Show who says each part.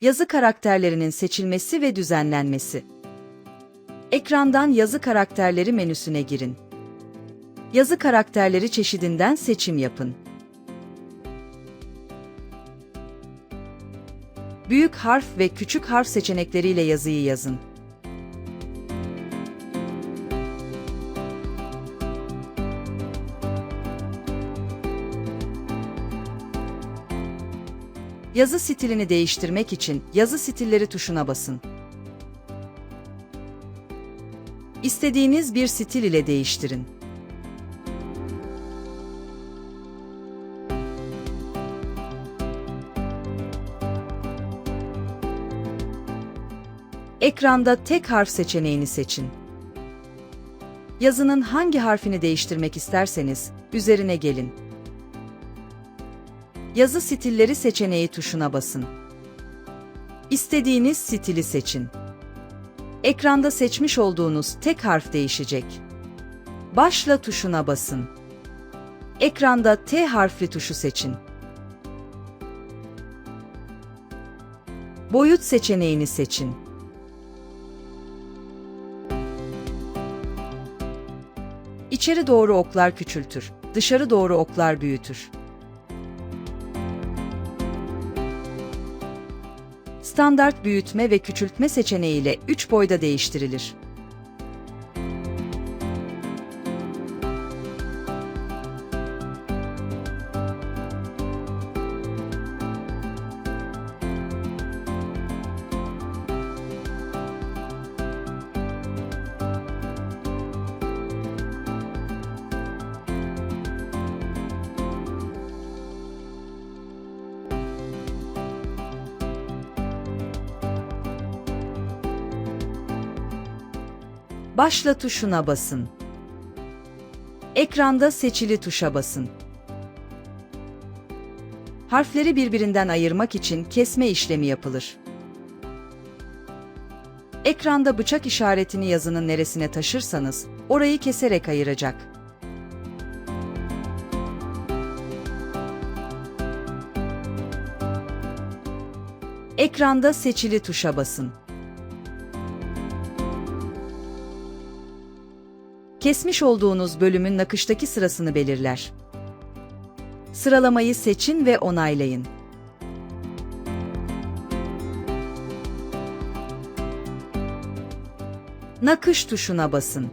Speaker 1: Yazı karakterlerinin seçilmesi ve düzenlenmesi. Ekrandan yazı karakterleri menüsüne girin. Yazı karakterleri çeşidinden seçim yapın. Büyük harf ve küçük harf seçenekleriyle yazıyı yazın. Yazı stilini değiştirmek için Yazı Stilleri tuşuna basın. İstediğiniz bir stil ile değiştirin. Ekranda tek harf seçeneğini seçin. Yazının hangi harfini değiştirmek isterseniz üzerine gelin. Yazı stilleri seçeneği tuşuna basın. İstediğiniz stili seçin. Ekranda seçmiş olduğunuz tek harf değişecek. Başla tuşuna basın. Ekranda T harfli tuşu seçin. Boyut seçeneğini seçin. İçeri doğru oklar küçültür, dışarı doğru oklar büyütür. Standart büyütme ve küçültme seçeneğiyle 3 boyda değiştirilir. Başla tuşuna basın. Ekranda seçili tuşa basın. Harfleri birbirinden ayırmak için kesme işlemi yapılır. Ekranda bıçak işaretini yazının neresine taşırsanız orayı keserek ayıracak. Ekranda seçili tuşa basın. Kesmiş olduğunuz bölümün nakıştaki sırasını belirler. Sıralamayı seçin ve onaylayın. Nakış tuşuna basın.